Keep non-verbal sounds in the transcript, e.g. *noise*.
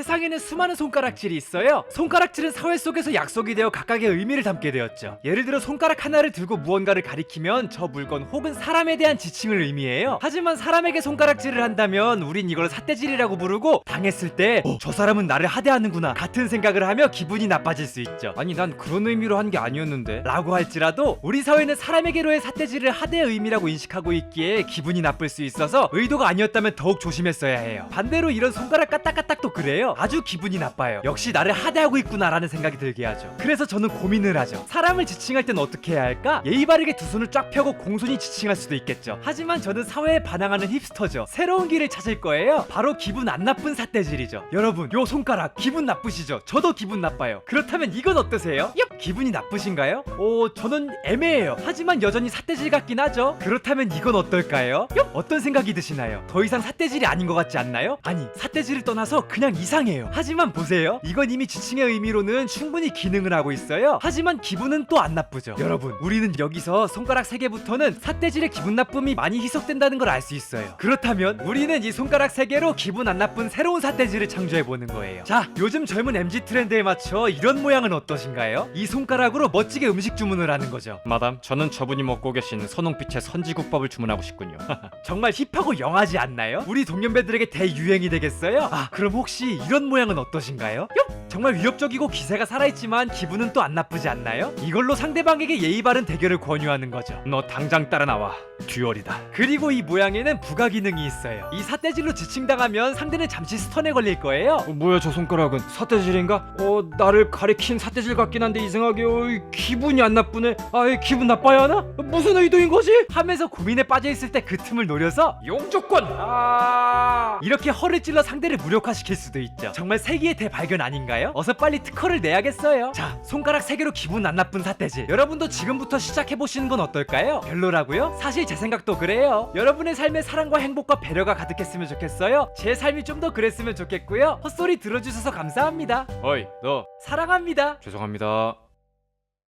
세상에는 수많은 손가락질이 있어요. 손가락질은 사회 속에서 약속이 되어 각각의 의미를 담게 되었죠. 예를 들어 손가락 하나를 들고 무언가를 가리키면 저 물건 혹은 사람에 대한 지칭을 의미해요. 하지만 사람에게 손가락질을 한다면 우린 이걸 삿대질이라고 부르고 당했을 때 저 사람은 나를 하대하는구나 같은 생각을 하며 기분이 나빠질 수 있죠. 아니 난 그런 의미로 한 게 아니었는데 라고 할지라도 우리 사회는 사람에게로의 삿대질을 하대의 의미라고 인식하고 있기에 기분이 나쁠 수 있어서 의도가 아니었다면 더욱 조심했어야 해요. 반대로 이런 손가락 까딱까딱도 그래요. 아주 기분이 나빠요. 역시 나를 하대하고 있구나라는 생각이 들게 하죠. 그래서 저는 고민을 하죠. 사람을 지칭할 땐 어떻게 해야 할까? 예의 바르게 두 손을 쫙 펴고 공손히 지칭할 수도 있겠죠. 하지만 저는 사회에 반항하는 힙스터죠. 새로운 길을 찾을 거예요. 바로 기분 안 나쁜 삿대질이죠. 여러분, 요 손가락 기분 나쁘시죠? 저도 기분 나빠요. 그렇다면 이건 어떠세요? 얍! 기분이 나쁘신가요? 오, 저는 애매해요. 하지만 여전히 삿대질 같긴 하죠. 그렇다면 이건 어떨까요? 얍! 어떤 생각이 드시나요? 더 이상 삿대질이 아닌 것 같지 않나요? 아니, 삿대질을 떠나서 그냥 이상 해요. 하지만 보세요. 이건 이미 지칭의 의미로는 충분히 기능을 하고 있어요. 하지만 기분은 또 안 나쁘죠. 여러분, 우리는 여기서 손가락 3개부터는 삿대질의 기분 나쁨이 많이 희석된다는 걸 알 수 있어요. 그렇다면 우리는 이 손가락 3개로 기분 안 나쁜 새로운 삿대질을 창조해 보는 거예요. 자, 요즘 젊은 MZ 트렌드에 맞춰 이런 모양은 어떠신가요? 이 손가락으로 멋지게 음식 주문을 하는 거죠. 마담, 저는 저분이 먹고 계신 선홍빛의 선지국밥을 주문하고 싶군요. *laughs* 정말 힙하고 영하지 않나요? 우리 동년배들에게 대유행이 되겠어요? 아, 그럼 혹시 이런 모양은 어떠신가요? 뿅! 정말 위협적이고 기세가 살아있지만 기분은 또 안 나쁘지 않나요? 이걸로 상대방에게 예의 바른 대결을 권유하는 거죠. 너 당장 따라 나와. 듀얼이다. 그리고 이 모양에는 부가 기능이 있어요. 이 삿대질로 지칭당하면 상대는 잠시 스턴에 걸릴 거예요. 뭐야 저 손가락은 삿대질인가? 어 나를 가리킨 삿대질 같긴 한데 이상하게 어, 기분이 안 나쁘네. 아 기분 나빠야 하나? 무슨 의도인 거지? 하면서 고민에 빠져 있을 때 그 틈을 노려서 용조건. 아 이렇게 허를 찔러 상대를 무력화시킬 수도 있죠. 정말 세기의 대발견 아닌가요? 어서 빨리 특허를 내야겠어요. 자 손가락 세 개로 기분 안 나쁜 삿대질. 여러분도 지금부터 시작해 보시는 건 어떨까요? 별로라고요? 사실 제 생각도 그래요. 여러분의 삶에 사랑과 행복과 배려가 가득했으면 좋겠어요. 제 삶이 좀 더 그랬으면 좋겠고요. 헛소리 들어주셔서 감사합니다. 어이 너 사랑합니다. 죄송합니다.